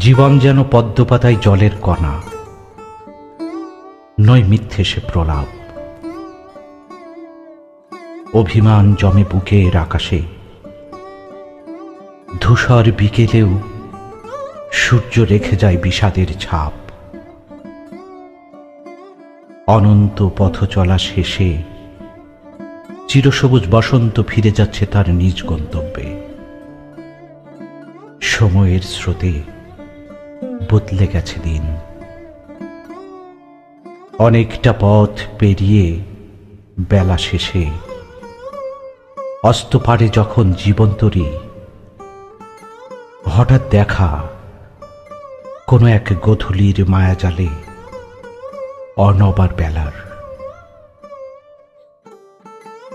জীবন যেন পদ্মপাতায় জলের কণা, নয় মিথ্যে সে প্রলাপ। অভিমান জমে বুকের আকাশে, ধূসর বিকেলেও সূর্য রেখে যায় বিষাদের ছাপ। অনন্ত পথ চলা শেষে চিরসবুজ বসন্ত ফিরে যাচ্ছে তার নিজ গন্তব্যে। সময়ের স্রোতে বদলে গেছে দিন। অনেকটা পথ পেরিয়ে বেলা শেষে অস্ত পারে যখন জীবন্তরী, হঠাৎ দেখা কোনো এক গধূলির মায়াজালে অর্ণবার বেলার।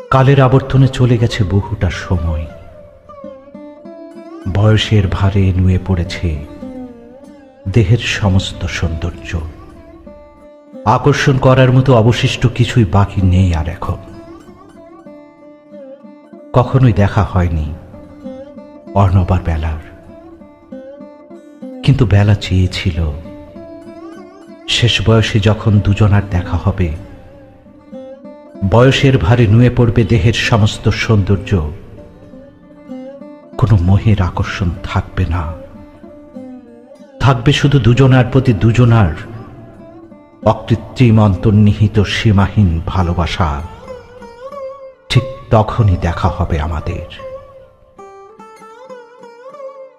কালের আবর্তনে চলে গেছে বহুটা সময়। বয়সের ভারে নুয়ে পড়েছে দেহের সমস্ত সৌন্দর্য। আকর্ষণ করার মতো অবশিষ্ট কিছুই বাকি নেই আর এখন। কখনোই দেখা হয়নি অর্ণবার বেলার। কিন্তু বেলা চেয়েছিল। শেষ বয়সে যখন দুজনার দেখা হবে, বয়সের ভারে নুয়ে পড়বে দেহের সমস্ত সৌন্দর্য। কোনো মোহের আকর্ষণ থাকবে না। থাকবে শুধু দুজনার প্রতি দুজনার অকৃত্রিম অন্তর্নিহিত সীমাহীন ভালোবাসা। ঠিক তখনই দেখা হবে আমাদের।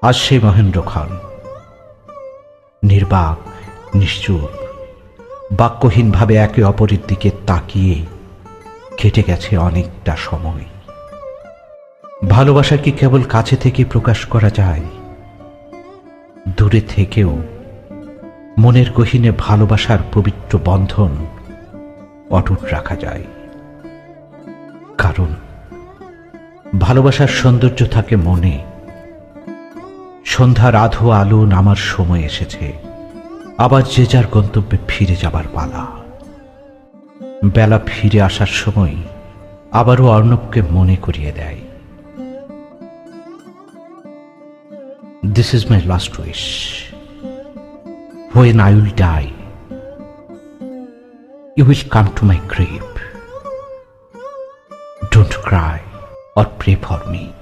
আজ সেই মহেন্দ্র খান, নির্বাক, নিশ্চুপ, বাক্যহীনভাবে একে অপরের দিকে তাকিয়ে কেটে গেছে অনেকটা সময়। ভালোবাসা কি কেবল কাছে থেকে প্রকাশ করা যায়? দূরে থেকেও মনের গহীনে ভালোবাসার পবিত্র বন্ধন অটুট রাখা যায়। কারণ ভালোবাসার সৌন্দর্য থাকে মনে। সন্ধ্যার আধো আলো নামার সময় এসেছে। আবার যে যার গন্তব্যে ফিরে যাবার পালা। বেলা ফিরে আসার সময় আবারও অর্ণবকে মনে করিয়ে দেয়। This is my last wish. When I will die, you will come to my grave. Don't cry or pray for me.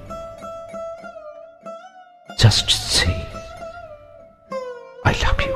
Just say, I love you.